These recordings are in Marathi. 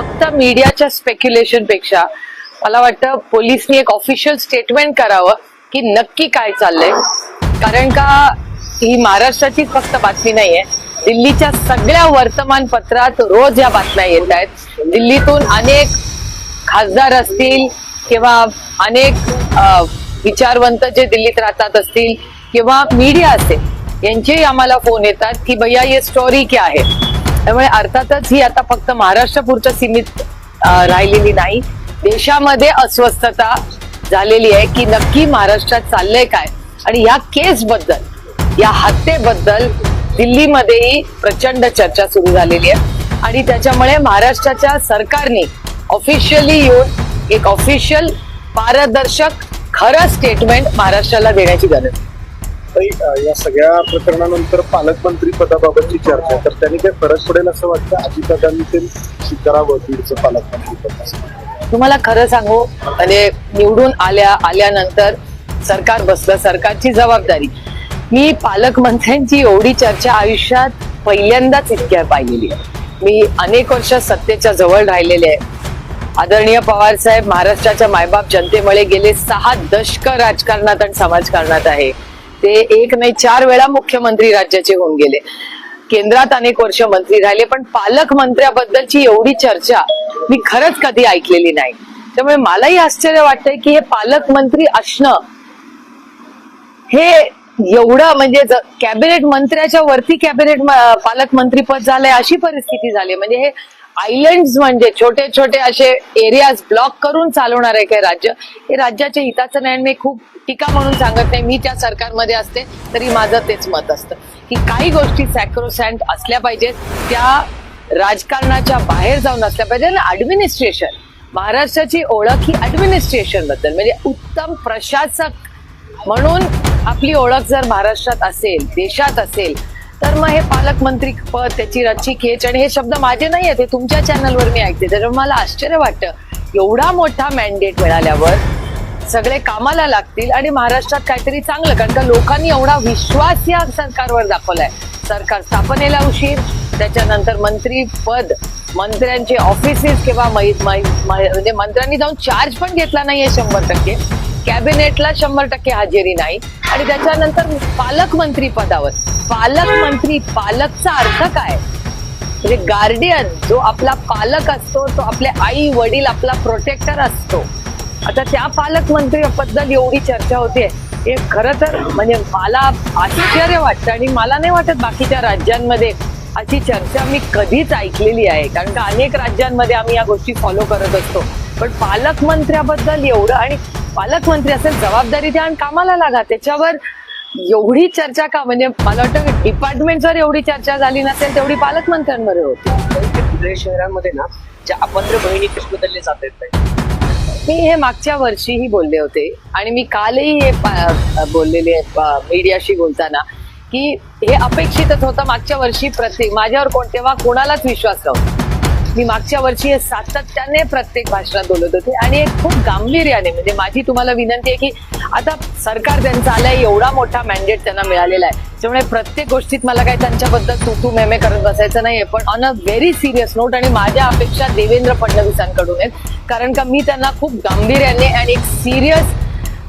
फक्त मीडियाच्या स्पेक्युलेशनपेक्षा मला वाटतं पोलिसनी एक ऑफिशियल स्टेटमेंट करावं की नक्की काय चाललंय. कारण का ही महाराष्ट्राची फक्त बातमी नाहीये. दिल्लीच्या सगळ्या वर्तमानपत्रात रोज या बातम्या येत आहेत. दिल्लीतून अनेक खासदार असतील किंवा अनेक विचारवंत जे दिल्लीत राहतात असतील किंवा मीडिया असेल यांचेही आम्हाला फोन येतात की भैया ये स्टोरी क्या आहे त्यामुळे अर्थातच ही आता फक्त महाराष्ट्रापुरतं सीमित राहिलेली नाही. देशामध्ये अस्वस्थता झालेली आहे की नक्की महाराष्ट्रात चाललंय काय? आणि या केस बद्दल या हत्येबद्दल दिल्लीमध्येही प्रचंड चर्चा सुरू झालेली आहे. आणि त्याच्यामुळे महाराष्ट्राच्या सरकारने ऑफिशियली येऊन एक ऑफिशियल पारदर्शक खरं स्टेटमेंट महाराष्ट्राला देण्याची गरज आहे. ताई, या सगळ्या प्रकरणानंतर पालकमंत्री पदाबाबतची चर्चा. तर त्यांनी काही फरक पडेल असं वाटतं? अजितदादांनी ते स्वीकारावं बीडचं पालकमंत्री पद तुम्हाला खरं सांगू म्हणजे निवडून आल्या आल्यानंतर सरकार बसलं सरकारची जबाबदारी. मी पालकमंत्र्यांची एवढी चर्चा आयुष्यात पहिल्यांदाच इतक्या पाहिलेली आहे. मी अनेक वर्ष सत्तेच्या जवळ राहिलेले आहे. आदरणीय पवार साहेब महाराष्ट्राच्या मायबाप जनतेमुळे गेले सहा दशक राजकारणात आणि समाजकारणात आहे. ते एक नाही चार वेळा मुख्यमंत्री राज्याचे होऊन गेले. केंद्रात अनेक वर्ष मंत्री राहिले पण पालकमंत्र्याबद्दलची एवढी चर्चा मी खरंच कधी ऐकलेली नाही. त्यामुळे मलाही आश्चर्य वाटतंय की हे पालकमंत्री असणं हे एवढं म्हणजे कॅबिनेट मंत्र्याच्या वरती कॅबिनेट पालकमंत्री पद झालंय अशी परिस्थिती झाली. म्हणजे हे आयलंड म्हणजे छोटे छोटे असे एरियाज ब्लॉक करून चालवणार आहे काय राज्य. हे राज्याच्या हिताचं नाही मी खूप टीका म्हणून सांगत नाही. मी त्या सरकारमध्ये असते तरी माझं तेच मत असतं की काही गोष्टी सॅक्रोसँट असल्या पाहिजेत. त्या राजकारणाच्या बाहेर जाऊन असल्या पाहिजे आणि ऍडमिनिस्ट्रेशन महाराष्ट्राची ओळख ही ऍडमिनिस्ट्रेशनबद्दल. म्हणजे उत्तम प्रशासक म्हणून आपली ओळख जर महाराष्ट्रात असेल देशात असेल तर मग हे पालकमंत्री पद त्याची रची खेच आणि हे शब्द माझे नाही आहेत हे तुमच्या चॅनलवर मी ऐकते. त्याच्यामुळे मला आश्चर्य वाटतं. एवढा मोठा मॅन्डेट मिळाल्यावर सगळे कामाला लागतील आणि महाराष्ट्रात काहीतरी चांगलं कारण का लोकांनी एवढा विश्वास या सरकारवर दाखवलाय. सरकार स्थापनेला उशीर त्याच्यानंतर मंत्री पद मंत्र्यांचे ऑफिसेस किंवा म्हणजे मंत्र्यांनी जाऊन चार्ज पण घेतला नाहीये शंभर टक्के. कॅबिनेटला शंभर टक्के हजेरी नाही. आणि त्याच्यानंतर पालकमंत्री पदावर. पालकमंत्री पालकचा अर्थ काय? म्हणजे गार्डियन जो आपला पालक असतो तो आपले आई वडील आपला प्रोटेक्टर असतो. आता त्या पालकमंत्री बद्दल एवढी चर्चा होते हे खरं तर म्हणजे मला आश्चर्य वाटतं आणि मला नाही वाटत बाकीच्या राज्यांमध्ये अशी चर्चा मी कधीच ऐकलेली आहे. कारण का अनेक राज्यांमध्ये आम्ही या गोष्टी फॉलो करत असतो. पण पालकमंत्र्याबद्दल एवढं आणि पालकमंत्री असेल जबाबदारी द्या आणि कामाला लागा. त्याच्यावर एवढी चर्चा का म्हणजे मला वाटतं डिपार्टमेंट जर एवढी चर्चा झाली नसेल तेवढी पालकमंत्र्यांमध्ये होती. शहरांमध्ये ना ज्या अपत्र बहिणी बदलले जात आहेत मी हे मागच्या वर्षीही बोलले होते आणि मी कालही हे बोललेले मीडियाशी बोलताना की हे अपेक्षितच होतं मागच्या वर्षी प्रत्येक माझ्यावर कोण तेव्हा कोणालाच विश्वास नव्हता. मी मागच्या वर्षी हे सातत्याने प्रत्येक भाषणात बोलत होते. आणि एक खूप गांभीर्याने म्हणजे माझी तुम्हाला विनंती आहे की आता सरकार त्यांचं आलंय एवढा मोठा मॅन्डेट त्यांना मिळालेला आहे. त्यामुळे प्रत्येक गोष्टीत मला काही त्यांच्याबद्दल तू तू मेमे करत बसायचं नाहीये पण on a very serious note आणि माझ्या अपेक्षा देवेंद्र फडणवीसांकडून आहेत. कारण का मी त्यांना खूप गांभीर्याने आणि एक सिरियस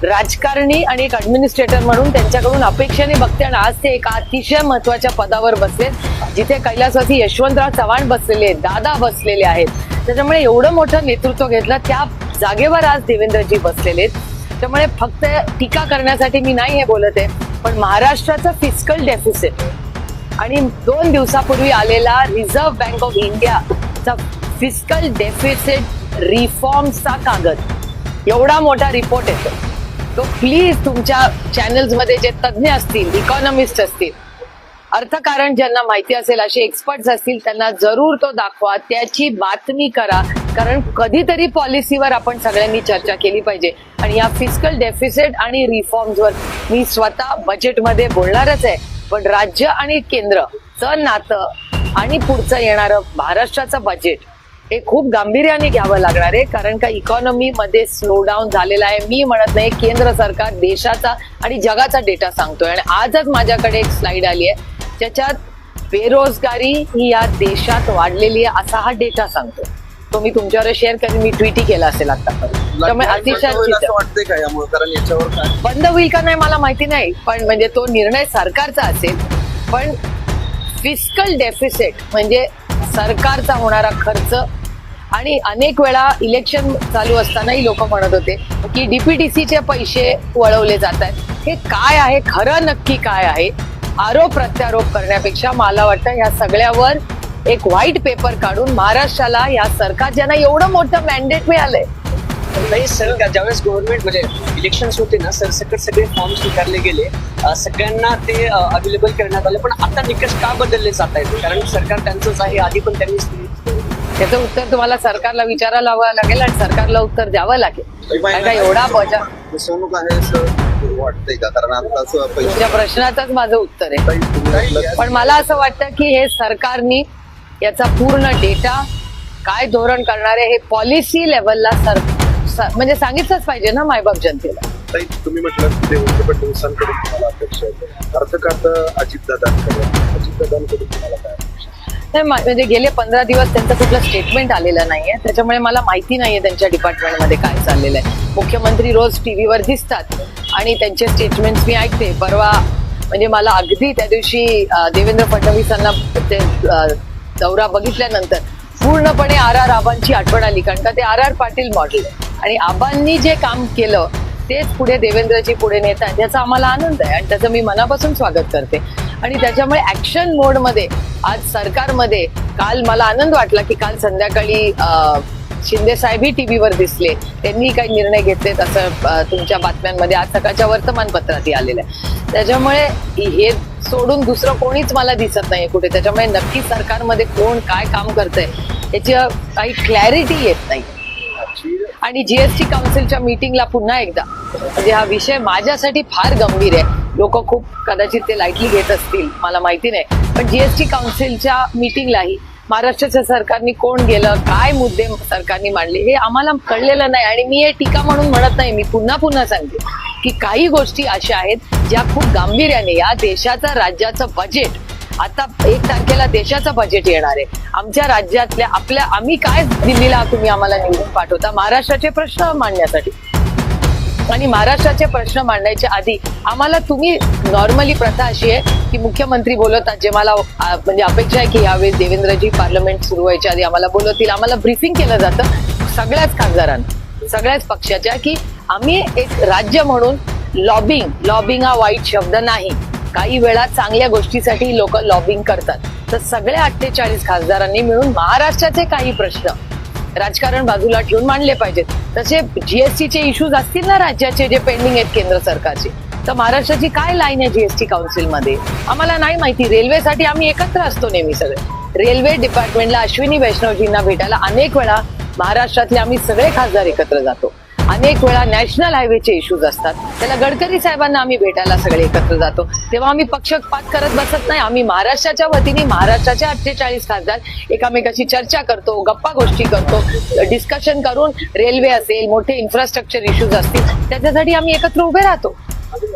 राजकारणी आणि एक ऍडमिनिस्ट्रेटर म्हणून त्यांच्याकडून अपेक्षेने बघते आणि आज ते एका अतिशय महत्त्वाच्या पदावर बसलेत जिथे कैलासवासी यशवंतराव चव्हाण बसलेले आहेत दादा बसलेले आहेत. त्याच्यामुळे एवढं मोठं नेतृत्व घेतलं त्या जागेवर आज देवेंद्रजी बसलेले आहेत. त्यामुळे फक्त टीका करण्यासाठी मी नाही हे बोलत आहे पण महाराष्ट्राचं फिजिकल डेफिसिट आणि दोन दिवसापूर्वी आलेला रिझर्व्ह बँक ऑफ इंडियाचा फिजिकल डेफिसिट रिफॉर्मचा कागद. एवढा मोठा रिपोर्ट येतो. तो प्लीज तुमच्या चॅनल्समध्ये जे तज्ज्ञ असतील इकॉनॉमिस्ट असतील अर्थकारण ज्यांना माहिती असेल असे एक्सपर्ट्स असतील त्यांना जरूर तो दाखवा. त्याची बातमी करा. कारण कधीतरी पॉलिसीवर आपण सगळ्यांनी चर्चा केली पाहिजे. आणि या फिजिकल डेफिसिट आणि रिफॉर्म्सवर मी स्वतः बजेटमध्ये बोलणारच आहे. पण राज्य आणि केंद्रचं नातं आणि पुढचं येणारं महाराष्ट्राचं बजेट हे खूप गांभीर्याने घ्यावं लागणार आहे कारण का इकॉनॉमी मध्ये स्लो डाऊन झालेला आहे. मी म्हणत नाही केंद्र सरकार देशाचा आणि जगाचा डेटा सांगतोय. आणि आजच माझ्याकडे एक स्लाइड आली आहे. ज्याच्यात बेरोजगारी ही या देशात वाढलेली आहे असा हा डेटा सांगतो तो मी तुमच्यावर शेअर करेन. मी ट्विटही केला असेल आतापर्यंत त्यामुळे अतिशय बंद होईल का नाही मला माहिती नाही पण म्हणजे तो निर्णय सरकारचा असेल. पण फिस्कल डेफिसिट म्हणजे सरकारचा होणारा खर्च आणि अनेक वेळा इलेक्शन चालू असतानाही लोक म्हणत होते की डीपीटीसीचे पैसे वळवले जात आहेत. हे काय आहे? खरं नक्की काय आहे? आरोप प्रत्यारोप करण्यापेक्षा मला वाटतं या सगळ्यावर एक व्हाईट पेपर काढून महाराष्ट्राला या सरकार ज्यांना एवढं मोठं मॅन्डेट मिळालंय. नाही सर ज्यावेळेस गव्हर्नमेंट म्हणजे इलेक्शन्स होते ना सरसकट सगळे फॉर्म स्वीकारले गेले. सगळ्यांना ते अवेलेबल करण्यात आले. पण आता निकष का बदलले जात आहेत? कारण सरकार त्यांचंच आहे आधी पण त्यांनीच त्याचं उत्तर तुम्हाला सरकारला विचारायला लावावं लागेल आणि सरकारला उत्तर द्यावं लागेल. कारण का एवढा बजा फसवणूक आहे असं वाटतंय का? कारण आता तुमच्या प्रश्नाचंच माझं उत्तर आहे. पण मला असं वाटतं की हे सरकारनी याचा पूर्ण डेटा काय धोरण करणार आहे हे पॉलिसी लेवलला सर म्हणजे सांगितलंच पाहिजे ना मायबाप जनतेला. तुम्ही म्हटलं की देवेंद्र फडणवीसांकडून तुम्हाला अपेक्षा आहे अर्थखातं अजितदादांकडे अजितदादांकडून तुम्हाला काय? नाही म्हणजे गेले पंधरा दिवस त्यांचं कुठलं स्टेटमेंट आलेलं नाहीये. त्याच्यामुळे मला माहिती नाहीये त्यांच्या डिपार्टमेंटमध्ये काय चाललेलं आहे. मुख्यमंत्री रोज टीव्हीवर दिसतात आणि त्यांचे स्टेटमेंट्स मी ऐकते. परवा म्हणजे मला अगदी त्या दिवशी देवेंद्र फडणवीसांना ते दौरा बघितल्यानंतर पूर्णपणे आर आर आबांची आठवण आली. कारण का ते आर आर पाटील मॉडेल आहे. आणि आबांनी जे काम केलं तेच पुढे देवेंद्रजी पुढे नेत आहेत याचा आम्हाला आनंद आहे. आणि त्याचं मी मनापासून स्वागत करते. आणि त्याच्यामुळे ऍक्शन मोडमध्ये आज सरकारमध्ये काल मला आनंद वाटला की काल संध्याकाळी शिंदे साहेबही टीव्हीवर दिसले. त्यांनी काही निर्णय घेतलेत असं तुमच्या बातम्यांमध्ये आज सकाळच्या वर्तमानपत्रातही आलेलं आहे. त्याच्यामुळे हे सोडून दुसरं कोणीच मला दिसत नाही कुठे. त्याच्यामुळे नक्की सरकारमध्ये कोण काय काम करतंय याची काही क्लॅरिटी येत नाही. आणि जीएसटी काउन्सिलच्या मीटिंगला पुन्हा एकदा म्हणजे हा विषय माझ्यासाठी फार गंभीर आहे. लोक खूप कदाचित ते लाईटली घेत असतील मला माहिती नाही. पण जीएसटी काउन्सिलच्या मीटिंगलाही महाराष्ट्राच्या सरकारने कोण गेलं काय मुद्दे सरकारने मांडले हे आम्हाला कळलेलं नाही. आणि मी हे टीका म्हणून म्हणत नाही मी पुन्हा पुन्हा सांगते की काही गोष्टी अशा आहेत ज्या खूप गांभीर्याने या देशाचं राज्याचं बजेट आता एक तारखेला देशाचं बजेट येणार आहे. आमच्या राज्यातल्या आपल्या आम्ही काय दिल्लीला तुम्ही आम्हाला निवडून पाठवता? महाराष्ट्राचे प्रश्न मांडण्यासाठी. आणि महाराष्ट्राचे प्रश्न मांडायच्या आधी आम्हाला तुम्ही नॉर्मली प्रथा अशी आहे की मुख्यमंत्री बोलवतात जे मला म्हणजे अपेक्षा आहे की यावेळी देवेंद्रजी पार्लमेंट सुरू व्हायच्या आधी आम्हाला बोलवतील. आम्हाला ब्रीफिंग केलं जातं सगळ्याच खासदारांना सगळ्याच पक्षाच्या की आम्ही एक राज्य म्हणून लॉबिंग लॉबिंग हा वाईट शब्द नाही. काही वेळा चांगल्या गोष्टीसाठी लोक लॉबिंग करतात. तर सगळ्या अठ्ठेचाळीस खासदारांनी मिळून महाराष्ट्राचे काही प्रश्न राजकारण बाजूला ठेवून मांडले पाहिजेत. तसे जीएसटीचे इश्यूज असतील ना राज्याचे जे पेंडिंग आहेत केंद्र सरकारचे? तर महाराष्ट्राची काय लाईन आहे जीएसटी काउन्सिलमध्ये आम्हाला नाही माहिती. रेल्वेसाठी आम्ही एकत्र असतो नेहमी सगळे. रेल्वे डिपार्टमेंटला अश्विनी वैष्णवजींना भेटायला अनेक वेळा महाराष्ट्रातले आम्ही सगळे खासदार एकत्र जातो. अनेक वेळा नॅशनल हायवेचे इश्यूज असतात. त्याला गडकरी साहेबांना आम्ही भेटायला सगळे एकत्र जातो. तेव्हा आम्ही पक्षपात करत बसत नाही. आम्ही महाराष्ट्राच्या वतीने महाराष्ट्राच्या अठ्ठेचाळीस खासदार एकामेकाशी चर्चा करतो गप्पा गोष्टी करतो डिस्कशन करून रेल्वे असेल मोठे इन्फ्रास्ट्रक्चर इश्यूज असतील त्याच्यासाठी आम्ही एकत्र उभे राहतो.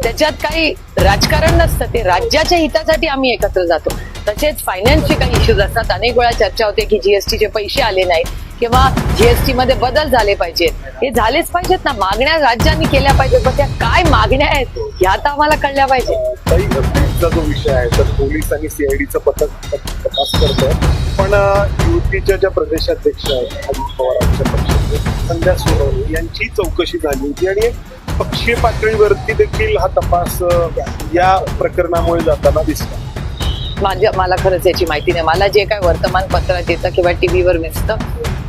त्याच्यात काही राजकारण नसतं. ते राज्याच्या हितासाठी आम्ही एकत्र जातो. तसेच फायनान्सचे काही इश्यूज असतात. अनेक वेळा चर्चा होते की जीएसटीचे पैसे आले नाहीत. किंवा जीएसटी मध्ये बदल झाले पाहिजेत. हे झालेच पाहिजेत ना. मागण्या राज्यांनी केल्या पाहिजेत. पण त्या काय मागण्या आहेत? ह्या तर आम्हाला कळल्या पाहिजे ताई बीडचा जो विषय आहे तर पोलीस आणि सीआयडीचं पथक तपास करतोय. पण युतीच्या ज्या प्रदेशाध्यक्ष आहेत अजित पवारांच्या पक्षाचे संध्या सोनवणे यांची चौकशी झाली होती. आणि एक पक्षीय पातळीवरती देखील हा तपास या प्रकरणामुळे जाताना दिसला. माझ्या मला खरंच याची माहिती नाही. मला जे काय वर्तमानपत्रात येतं किंवा टीव्हीवर दिसतं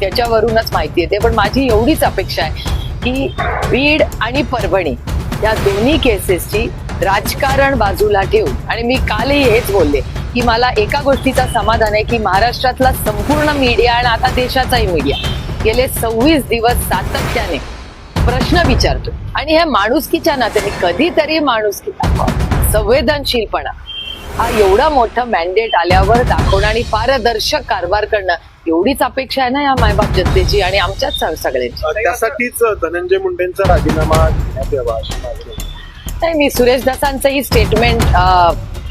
त्याच्यावरूनच माहिती येते. पण माझी एवढीच अपेक्षा आहे की बीड आणि परभणी या दोन्ही केसेसची राजकारण बाजूला ठेवून आणि मी कालही हेच बोलले की मला एका गोष्टीचा समाधान आहे की महाराष्ट्रातला संपूर्ण मीडिया आणि आता देशाचाही मीडिया गेले सव्वीस दिवस सातत्याने प्रश्न विचारतो. आणि ह्या माणुसकीच्या नात्याने कधीतरी माणुसकी दाखवा संवेदनशीलपणा हा एवढा मोठा मॅन्डेट आल्यावर दाखवणं आणि पारदर्शक कारभार करणं एवढीच अपेक्षा आहे ना या मायबाप जनतेची आणि आमच्याच सगळ्यांची. त्यासाठीच धनंजय मुंडेंचा राजीनामा घेण्यात यावा अशी मागणी आहे. नाही मी सुरेश दासांचंही स्टेटमेंट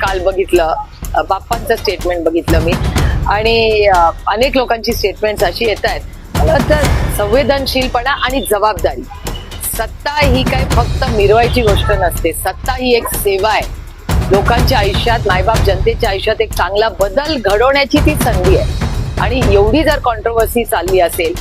काल बघितलं. अ, बाप्पांचं स्टेटमेंट बघितलं मी. आणि अ, अनेक लोकांची स्टेटमेंट्स अशी येत आहेत. मला वाटतं संवेदनशीलपणा आणि जबाबदारी. सत्ता ही काही फक्त मिरवायची गोष्ट नसते. सत्ता ही एक सेवा आहे. लोकांच्या आयुष्यात मायबाप जनतेच्या आयुष्यात एक चांगला बदल घडवण्याची ती संधी आहे. आणि एवढी जर कॉन्ट्रोवर्सी चालली असेल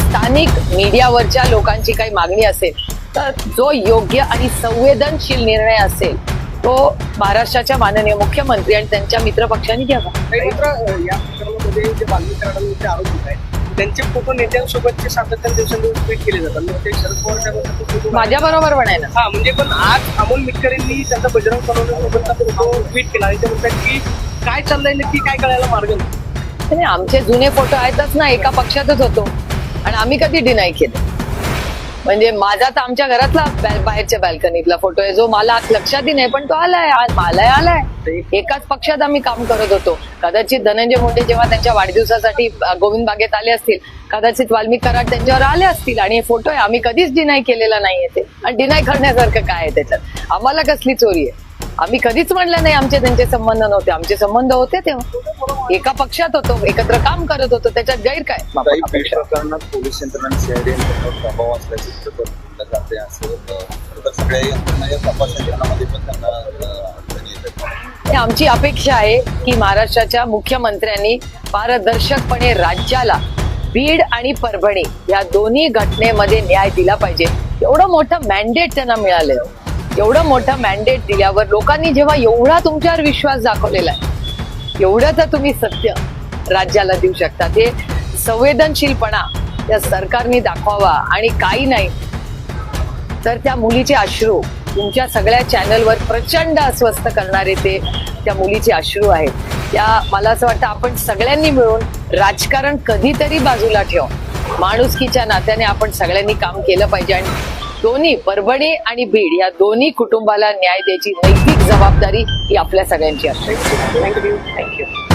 स्थानिक मीडियावरच्या लोकांची काही मागणी असेल तर जो योग्य आणि संवेदनशील निर्णय असेल तो महाराष्ट्राच्या माननीय मुख्यमंत्री आणि त्यांच्या मित्रपक्षांनी घ्यावा. मात्र या प्रकरणामध्ये जे आरोप होत आहेत त्यांचे फोटो नेत्यांसोबतचे सातत्याने दिवसेंदिवस ट्विट केले जातात. मग ते शरद पवार साहेबांचा तो photo- माझ्या बरोबर पण आहे ना. हा म्हणजे पण आज अमोल मिटकर यांनी त्यांचा बजरंग फोटो ट्विट केला आणि ते म्हणतात की काय चाललंय नक्की? काय कळायला मार्ग नाही? नाही आमचे जुने फोटो आहेतच ना एका पक्षातच होतो. आणि आम्ही कधी डिनाय केलं. म्हणजे माझा तर आमच्या घरातला बाहेरच्या बॅल्कनीतला फोटो आहे जो मला लक्षातही नाही पण तो आलाय आ- आलाय आलाय. एकाच पक्षात आम्ही काम करत होतो. कदाचित धनंजय मुंडे जेव्हा त्यांच्या वाढदिवसासाठी गोविंद बागेत आले असतील कदाचित वाल्मिक कराड त्यांच्यावर आले असतील आणि हे फोटो आहे आम्ही कधीच डिनाय केलेला नाहीये ते. आणि डिनाय करण्यासारखं काय आहे त्याच्यात? आम्हाला कसली चोरी आहे? आम्ही कधीच म्हणलं नाही आमचे त्यांचे संबंध नव्हते. आमचे संबंध होते तेव्हा. एका पक्षात होतो एकत्र काम करत होतो त्याच्यात गैर काय? पोलीस असल्याचे आमची अपेक्षा आहे की महाराष्ट्राच्या मुख्यमंत्र्यांनी पारदर्शकपणे राज्याला बीड आणि परभणी या दोन्ही घटनेमध्ये न्याय दिला पाहिजे. एवढं मोठं मॅन्डेट त्यांना मिळालंय. एवढं मोठं मॅन्डेट दिल्यावर लोकांनी जेव्हा एवढा तुमच्यावर विश्वास दाखवलेला आहे एवढं तर तुम्ही सत्य राज्याला देऊ शकता. ते संवेदनशीलपणा त्या सरकारने दाखवावा आणि काही नाही तर त्या मुलीचे अश्रू तुमच्या सगळ्या चॅनलवर प्रचंड अस्वस्थ करणारे ते त्या मुलीचे अश्रू आहेत. त्या मला असं वाटतं आपण सगळ्यांनी मिळून राजकारण कधीतरी बाजूला ठेव. माणुसकीच्या नात्याने आपण सगळ्यांनी काम केलं पाहिजे आणि दोन्ही परभणी आणि बीड या दोन्ही कुटुंबाला न्याय द्यायची नैतिक जबाबदारी ही आपल्या सगळ्यांची असते. Thank you thank you